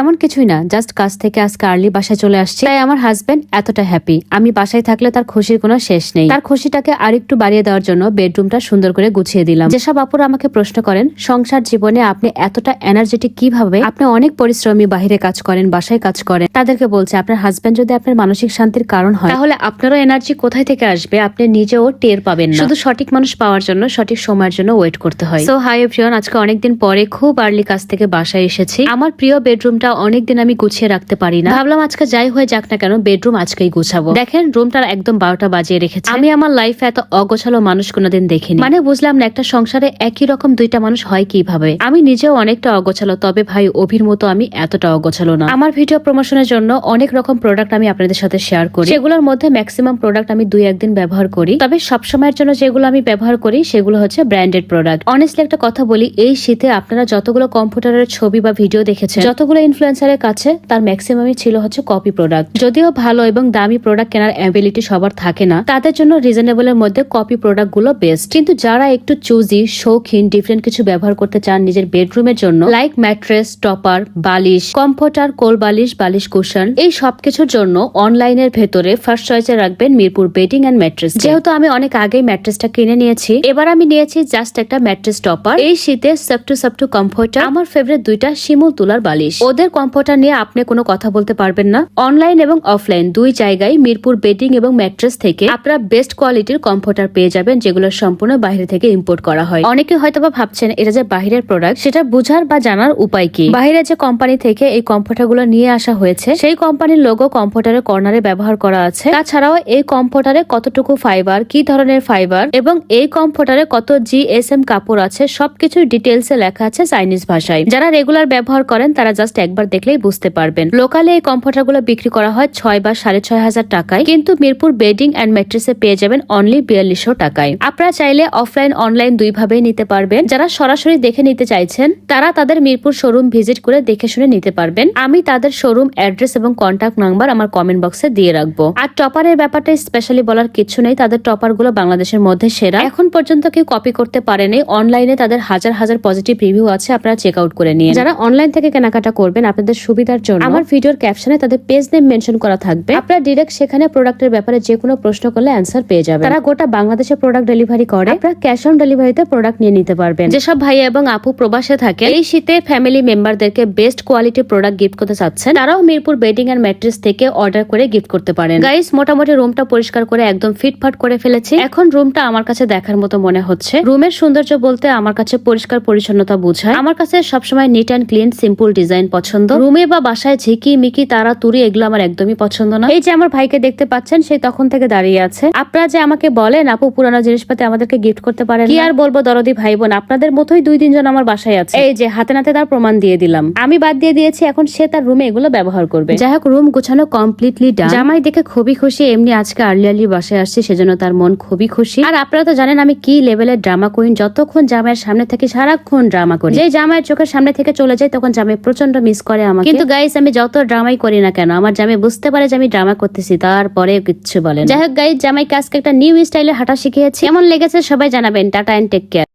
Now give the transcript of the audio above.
তেমন কিছুই না জাস্ট কাজ থেকে আজকে আর্লি বাসায় চলে আসছি। তাই আমার হাজবেন্ড এতটা হ্যাপি আমি বাসায় থাকলে তার খুশির কোনো শেষ নেই। তার খুশিটাকে আরেকটু বাড়িয়ে দেওয়ার জন্য বেডরুমটা সুন্দর করে গুছিয়ে দিলাম। যেসব আপুরা আমাকে প্রশ্ন করেন, সংসার জীবনে আপনি এতটা এনার্জেটিক কীভাবে? আপনি অনেক পরিশ্রমী, বাহিরে কাজ করেন, বাসায় কাজ করেন। তাদেরকে বলছে, আপনার হাজবেন্ড যদি আপনার মানসিক শান্তির কারণ হয়, তাহলে আপনারও এনার্জি কোথায় থেকে আসবে? আপনি নিজেও টের পাবেন শুধু সঠিক মানুষ পাওয়ার জন্য, সঠিক সময়ের জন্য ওয়েট করতে হয়। তো হাই এভরিওয়ান আজকে অনেকদিন পরে খুব আর্লি কাজ থেকে বাসায় এসেছি। আমার প্রিয় বেডরুমটা অনেকদিন আমি গুছিয়ে রাখতে পারি না। ভাবলাম আজকে যাই হয়ে যাক না কেন, বেডরুম আজকেই গুছাবো। দেখেন রুমটা একদম বারোটা বাজিয়ে রেখেছে। আমি আমার লাইফে এত অগোছালো মানুষ কোনোদিন দেখিনি। মানে বুঝলাম না, একটা সংসারে একই রকম দুইটা মানুষ হয় কীভাবে? আমি নিজেও অনেকটা অগোছালো, তবে ভাই, অভির মতো আমি এতটা অগোছালো না। আমার ভিডিও প্রমোশনের জন্য অনেক রকম প্রোডাক্ট আমি আপনাদের সাথে শেয়ার করি। সেগুলোর মধ্যে ম্যাক্সিমাম প্রোডাক্ট আমি দুই, একদিন ব্যবহার করি। তবে সব সময়ের জন্য যেগুলো আমি ব্যবহার করি, সেগুলো হচ্ছে ব্র্যান্ডেড প্রোডাক্ট অনেস্টলি একটা কথা বলি, এই শীতে আপনারা যতগুলো কম্পিউটারের ছবি বা ভিডিও দেখেছেন, যতগুলো ইনফ্লুয়েন্সারের কাছে তার ম্যাক্সিমামই ছিল হচ্ছে কপি প্রোডাক্ট যদিও ভালো এবং দামি প্রোডাক্ট কেনার অ্যাবিলিটি সবার থাকে না, তাদের জন্য রিজনেবলের মধ্যে কপি প্রোডাক্টগুলো বেস্ট কিন্তু যারা একটু চুজি শৌখিন ডিফারেন্ট কিছু ব্যবহার করতে চান নিজের বেডরুমের জন্য লাইক ম্যাট্রেস টপার বালিশ কমফোর্টার কোল বালিশ বালিশ কুশন এই সবকিছুর জন্য অনলাইনের ভেতরে ফার্স্ট চয়েসে রাখবেন মিরপুর বেডিং অ্যান্ড ম্যাট্রেস যেহেতু আমি অনেক আগেই ম্যাট্রেসটা কিনে নিয়েছি, এবার আমি নিয়েছি জাস্ট একটা ম্যাট্রেস টপার এই শীতে সফটু সফটু কমফোর্টার আমার ফেভারিট দুইটা শিমুল তুলার বালিশ। ওদের কমফোর্টার নিয়ে আপনি কোনো কথা বলতে পারবেন না। অনলাইন এবং অফলাইন দুই জায়গায় মিরপুর বেডিং এবং ম্যাট্রেস থেকে আপনারা বেস্ট কোয়ালিটির কমফোর্টার পেয়ে যাবেন, যেগুলো সম্পূর্ণ বাইরে থেকে ইম্পোর্ট করা হয়। অনেকে হয়তোবা ভাবছেন, এটা যে বাহিরের প্রোডাক্ট সেটা বুঝার বা জানার উপায় কি? বাইরে যে কোম্পানি থেকে এই কমফোর্টারগুলো নিয়ে আসা হয়েছে, সেই কোম্পানির লোগো কমফোর্টারের কর্নারে ব্যবহার করা আছে। তাছাড়াও এই কমফোর্টারে কতটুকু ফাইবার কি ধরনের ফাইবার এবং এই কমফোর্টারে কত জিএসএম কাপড় আছে সবকিছু ডিটেলসে লেখা আছে চাইনিজ ভাষায়। যারা রেগুলার ব্যবহার করেন, তারা জাস্ট একবার দেখলেই বুঝতে পারবেন। লোকালে এই কমফোর্টারগুলো বিক্রি করা হয় ছয় বা সাড়ে ছয় হাজার টাকায়, কিন্তু মিরপুর বেডিং অ্যান্ড ম্যাট্রেসে পেয়ে যাবেন অনলি বিয়াল্লিশশো টাকায়। আপনারা চাইলে অফলাইন, অনলাইন দুই ভাবেই নিতে পারবেন। যারা সরাসরি দেখে নিতে চাইছেন, তারা তাদের মিরপুর শোরুম ভিজিট করে দেখে শুনে নিতে পারবেন। আমি তাদের শোরুম অ্যাড্রেস এবং কন্ট্যাক্ট নাম্বার আমার কমেন্ট বক্সে দিয়ে রাখব। আর টপারের ব্যাপারটা স্পেশালি বলার কিছু নেই, তাদের টপারগুলো বাংলাদেশের মধ্যে সেরা। এখন পর্যন্ত কেউ কপি করতে পারেনি, অনলাইনে তাদের হাজার হাজার পজিটিভ রিভিউ আছে, আপনারা চেক আউট করে নিয়ে যারা অনলাইন থেকে কেনাকাটা করবেন আপনাদের সুবিধার জন্য। আমার ভিডিওর ক্যাপশনে তাদের পেজ নেম মেনশন করা থাকবে। আপনারা ডিরেক্ট সেখানে প্রোডাক্টের ব্যাপারে যে কোনো প্রশ্ন করলে অ্যান্সার পেয়ে যাবেন। তারা গোটা বাংলাদেশে প্রোডাক্ট ডেলিভারি করে। আপনারা ক্যাশ অন ডেলিভারিতে প্রোডাক্ট নিয়ে নিতে পারবেন। যেসব ভাই এবং আপু প্রবাসে থাকে এই শীতে ফ্যামিলি মেম্বারদেরকে বেস্ট কোয়ালিটি প্রোডাক্ট গিফট করতে চাচ্ছেন। তারাও মিরপুর বেডিং এন্ড ম্যাট্রেস থেকে অর্ডার করে গিফট করতে পারেন। গাইস মোটামুটি রুমটা পরিষ্কার করে একদম ফিটফাট করে ফেলেছি। এখন রুমটা আমার কাছে দেখার মতো মনে হচ্ছে। রুমের সৌন্দর্য বলতে আমার কাছে পরিষ্কার পরিচ্ছন্নতা বোঝায়। আমার কাছে সবসময় neat and clean simple design পছন্দ রুমে বা বাসায় ঝিকি মিকি তারা তুরি এগুলো আমার একদমই পছন্দ না। এই যে আমার ভাইকে দেখতে পাচ্ছেন সেই তখন থেকে দাঁড়িয়ে আছে। আপনারা যে আমাকে বলেন, আপু পুরানো জিনিসপাতি আমাদেরকে গিফট করতে পারেন কি আর বলব দরদি ভাই বোন আপনাদের মতোই দুই তিনজন আমার বাসায় আছে। এই যে, হাতে নাতে তার প্রমাণ দিয়ে দিলাম। আমি বাদ দিয়ে দিয়েছি, এখন সে তার রুমে এগুলো ব্যবহার করবে। যাই হোক, রুম গোছানো কমপ্লিটলি ডান জামাই দেখে খুবই খুশি, এমনি আজকে আর্লি আর্লি বাসায় আসছে, সেজন্য তার মন খুবই খুশি। আর আপনারা তো জানেন আমি কি লেভেলের ড্রামা কুইন যতক্ষণ জামাইয়ের সামনে থেকে সারাক্ষণ ড্রামা করি। যে জামাইয়ের চোখের সামনে থেকে চলে যায় তখন জামাই প্রচণ্ড মিস করে আমাকে। কিন্তু গাইস আমি যত ড্রামাই করি না কেন আমার জামাই বুঝতে পারে যে আমি ড্রামা করতেছি তারপরে কিচ্ছু বলে যাই হোক গাইস জামাইকে আজকে একটা নিউ স্টাইলে হাঁটা শিখিয়েছি। এমন লেগেছে সবাই জানাবেন টাটা এন্ড টেক কেয়ার